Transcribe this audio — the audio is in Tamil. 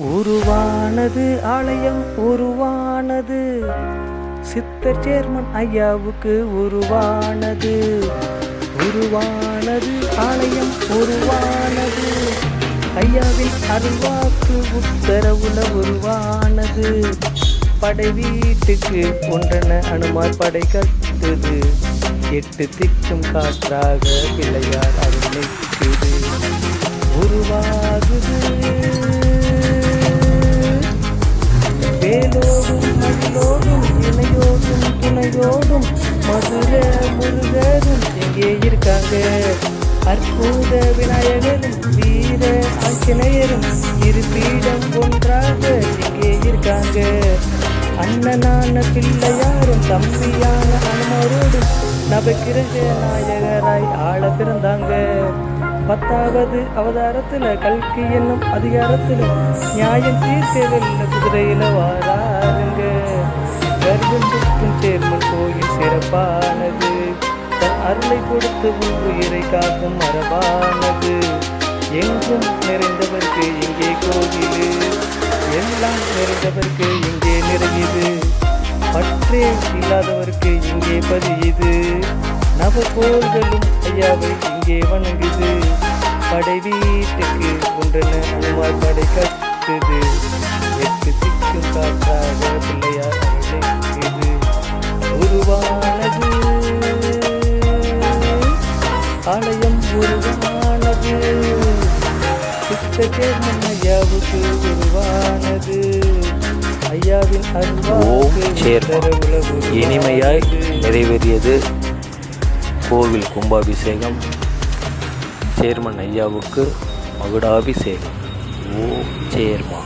உருவானது ஆலயம் உருவானது. சித்தர் சேர்மன் ஐயாவுக்கு உருவானது. உருவானது ஆலயம் உருவானது. ஐயாவின் அருள்வாக்கு உத்தரவுல உருவானது. படை வீட்டுக்கு ஒன்றென அனுமார் படை கட்டுது எட்டு திக்கும் காற்றாக பிள்ளையார் வீடோடும் மதுரை முருகரும் எங்கே இருக்காங்க? அற்புத விநாயகரும் வீர ஆஞ்சநேயரும் இருபீடம் ஒன்றாக எங்கே இருக்காங்க? அண்ணனான பிள்ளையாரும் தம்பியான அனுமரோடும் நபக்கிரக நாயகராய் ஆள பிறந்தாங்க. பத்தாவது அவதாரத்தில் கல்கி என்னும் அதிகாரத்தில் நியாயம் தீர்க்க வெல்ல குதிரையில வாராருங்க. மரபானது. தன் அருளை கொடுத்து உன் உயிரை காக்கும் மரபானது. எங்கும் நிறைந்தவர்க்கு இங்கே கோவிலு. எல்லாம் நிறைந்தவர்க்கு இங்கே நிறையுது. பற்றே இல்லாதவர்க்கு இங்கே பதியுது. நவகோள்களும் ஐயாவை இங்கே வணங்குது. படை வீட்டுக்கு ஒன்றென அனுமார் படை கட்டுது. ஆலயம் உருவானது. சித்தகேர்மன் ஐயாவுக்கு உருவானது. ஐயாவின் அருள்வாக்கு இனிமையாய். நிறைவேறியது கோவில் கும்பாபிஷேகம் சேர்மன் ஐயாவுக்கு மகுடாபிஷேகம். ஓ சேர்மா